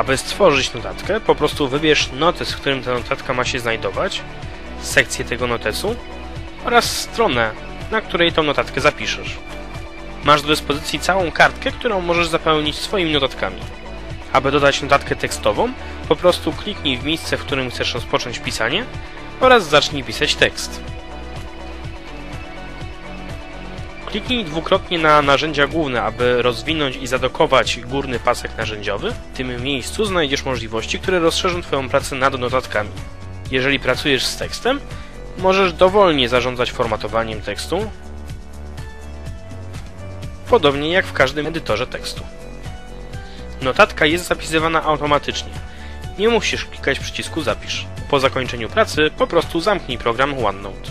Aby stworzyć notatkę, po prostu wybierz notes, w którym ta notatka ma się znajdować, sekcję tego notesu oraz stronę, na której tą notatkę zapiszesz. Masz do dyspozycji całą kartkę, którą możesz zapełnić swoimi notatkami. Aby dodać notatkę tekstową, po prostu kliknij w miejsce, w którym chcesz rozpocząć pisanie oraz zacznij pisać tekst. Kliknij dwukrotnie na narzędzia główne, aby rozwinąć i zadokować górny pasek narzędziowy. W tym miejscu znajdziesz możliwości, które rozszerzą Twoją pracę nad notatkami. Jeżeli pracujesz z tekstem, możesz dowolnie zarządzać formatowaniem tekstu, podobnie jak w każdym edytorze tekstu. Notatka jest zapisywana automatycznie. Nie musisz klikać przycisku Zapisz. Po zakończeniu pracy po prostu zamknij program OneNote.